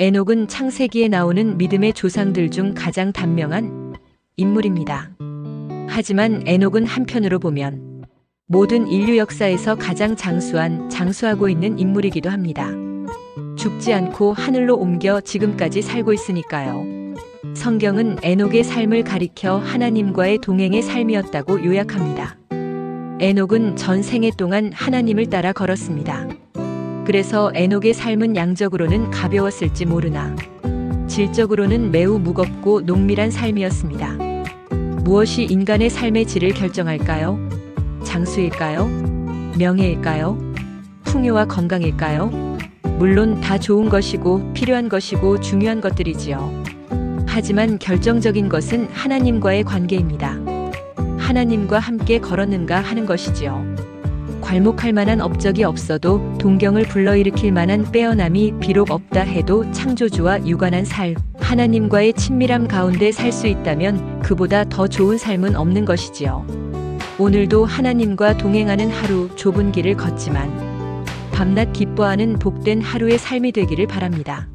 에녹은 창세기에 나오는 믿음의 조상들 중 가장 단명한 인물입니다. 하지만 에녹은 한편으로 보면 모든 인류 역사에서 가장 장수한 장수하고 있는 인물이기도 합니다. 죽지 않고 하늘로 옮겨 지금까지 살고 있으니까요. 성경은 에녹의 삶을 가리켜 하나님과의 동행의 삶이었다고 요약합니다. 에녹은 전 생애 동안 하나님을 따라 걸었습니다. 그래서 에녹의 삶은 양적으로는 가벼웠을지 모르나 질적으로는 매우 무겁고 농밀한 삶이었습니다. 무엇이 인간의 삶의 질을 결정할까요? 장수일까요? 명예일까요? 풍요와 건강일까요? 물론 다 좋은 것이고 필요한 것이고 중요한 것들이지요. 하지만 결정적인 것은 하나님과의 관계입니다. 하나님과 함께 걸었는가 하는 것이지요. 괄목할 만한 업적이 없어도 동경을 불러일으킬 만한 빼어남이 비록 없다 해도 창조주와 유관한 삶, 하나님과의 친밀함 가운데 살 수 있다면 그보다 더 좋은 삶은 없는 것이지요. 오늘도 하나님과 동행하는 하루 좁은 길을 걷지만 밤낮 기뻐하는 복된 하루의 삶이 되기를 바랍니다.